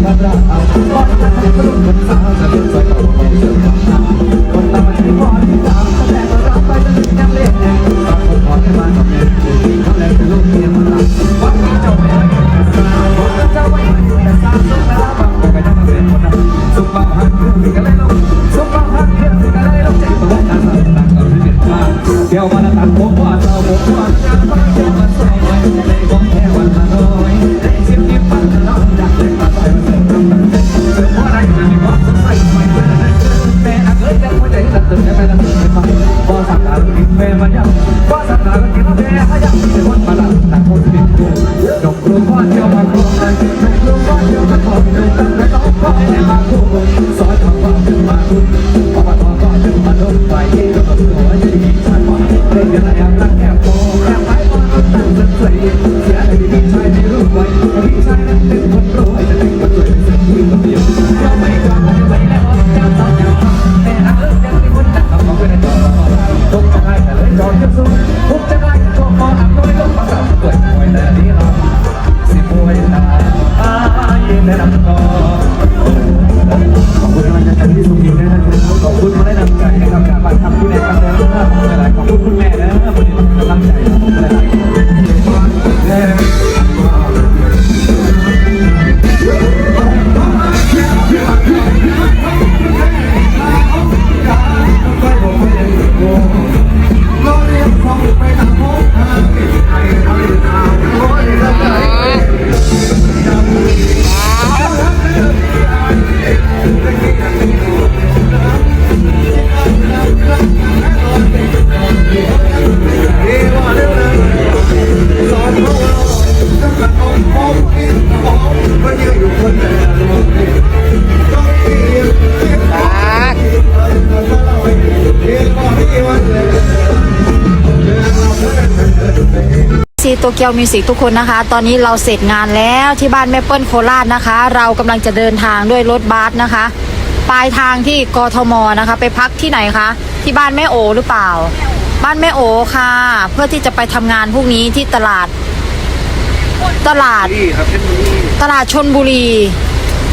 เยี่ยมพันราเอาก่อนจะเป็นรุ่นคนสาวจะเป็นสายเก่าของเสื่อมาที่พอที่ตามแต่ก็รับไปจะถึงยังเล่นแน่ตอนผมขอให้มาทำแน่เขาแล้วเป็นลูกเมียมันรักวันนี้เจ้าไม่ได้สาวเจ้าไม่ได้แต่สาวสุดแล้วบางคนก็ยังเป็นคนนั้นสุขบ้าหันเรื่องกันเลยลูกสุขบ้าหันเรื่องกันเลยลูกใจตัวนั้นต่างกันที่เป็นมากเดี๋ยววันนั้นผมว่าเจ้าผมว่าจะมาเดี๋ยวมันสายไว้ในของแค่วันละน้อยใน ม่มันยังพอสักการกินแม่ให้ยังมีคนมาลังต่าง ซีโตเกียวมิวสิกทุกคนนะคะ ตอนนี้เราเสร็จงานแล้วที่บ้านแม่เปิ้ลโคราชนะคะ เรากำลังจะเดินทางด้วยรถบัสนะคะ ปลายทางที่กทมนะคะ ไปพักที่ไหนคะ ที่บ้านแม่โอหรือเปล่า บ้านแม่โอค่ะ เพื่อที่จะไปทำงานพรุ่งนี้ที่ตลาด ตลาดตลาดชนบุรี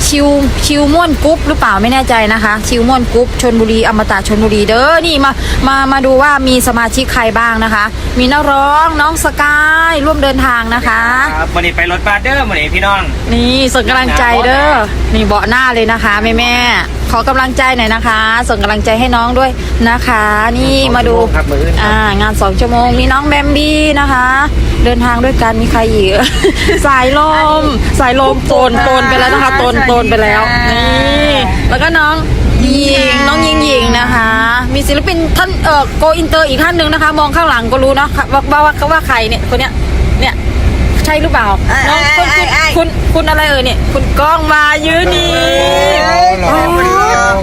ชิวชิวม่วนกรุ๊ปหรือเปล่าไม่แน่ใจนะคะ ชิวม่วนกรุ๊ปชนบุรีอมตะชนบุรีเด้อนี่มามามาดูว่ามีสมาชิกใครบ้างนะคะ มีนักร้องน้องสกายร่วมเดินทางนะคะ ครับวันนี้ไปรถบัสเด้อวันนี้พี่น้อง นี่ส่งกำลังใจเด้อนี่เบาะหน้าเลยนะคะแม่แม่ๆ ขอกำลังใจหน่อยนะคะ ส่งกำลังใจให้น้องด้วยนะคะ นี่มาดูครับมืออื่นครับอ่างานสองชั่วโมงมีน้องแบมบี้นะคะ เดินทางด้วยกันมีใครอีก สายลมสายลมโตนโตนไปแล้วนะคะโตนโตนไปแล้วนี่แล้วก็น้องยิงน้องยิงยิงนะคะ มีศิลปินท่านเอ่อโกอินเตอร์อีกท่านหนึ่งนะคะ มองข้างหลังก็รู้เนอะว่าว่าว่าว่าใครเนี่ยคนเนี้ยเนี่ยใช่หรือเปล่าน้องคุณคุณคุณคุณอะไรเอ่ยเนี่ย คุณก้องมายืนนี่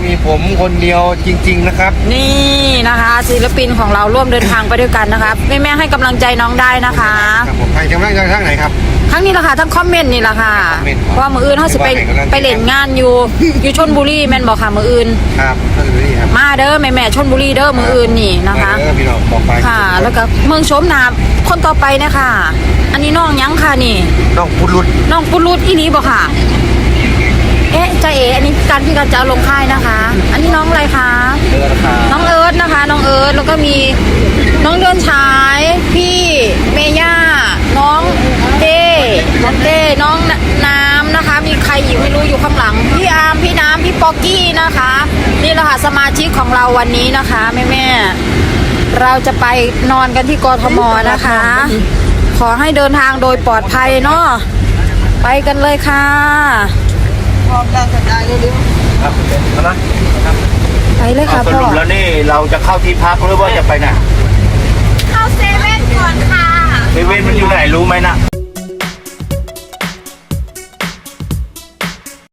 มีผมคนเดียวจริง ๆ นะครับ นี่นะคะศิลปินของเราร่วมเดินทางไปด้วยกันนะคะแม่แม่ๆให้กำลังใจน้องได้นะคะ ครับผมใครจะนั่งทางไหนครับ ทั้งนี้แหละค่ะทั้งคอมเมนต์นี่แหละค่ะคอมเมนต์เพราะว่ามืออื่นเขาสิไปว่าให้กำลังใจ ไปเล่นงานอยู่ อยู่ชนบุรีแม่นบอกค่ะมืออื่น ครับท่านดูนี่ครับมาเด้อแม่แม่ๆชนบุรีเด้อมืออื่นนี่นะคะเออพี่น้องบอกไปค่ะ แล้วก็เมืองโฉมนาคนต่อไปเนี่ยค่ะอันนี้น้องยังค่ะนี่ต้องพูดรุดน้องปุรุษอีนี้บอกค่ะ เอ๊ะใจเอ๋อันนี้การที่การจะเอาลงค่ายนะคะ อันนี้น้องอะไรคะเดินราคาน้องเอิร์ธนะคะ น้องเอิร์ธแล้วก็มีน้องเดือนฉาย พี่เมย่าน้องเต้น้องเต้น้องน้ำนะคะ มีใครอีกไม่รู้อยู่ข้างหลัง พี่อาร์มพี่น้ำพี่ป๊อกกี้นะคะ นี่แหละค่ะสมาชิกของเราวันนี้นะคะแม่แม่ๆเราจะไปนอนกันที่กทมนะคะ ขอให้เดินทางโดยปลอดภัยเนาะไปกันเลยค่ะ ครับเอานะไปเลยค่ะสพ่อรุปแล้วนี่เราจะเข้าที่พักหรือว่าจะไปไหนเข้าเซเว่นก่อนค่ะเซเว่นมันอยู่ไหนรู้ไหมนะ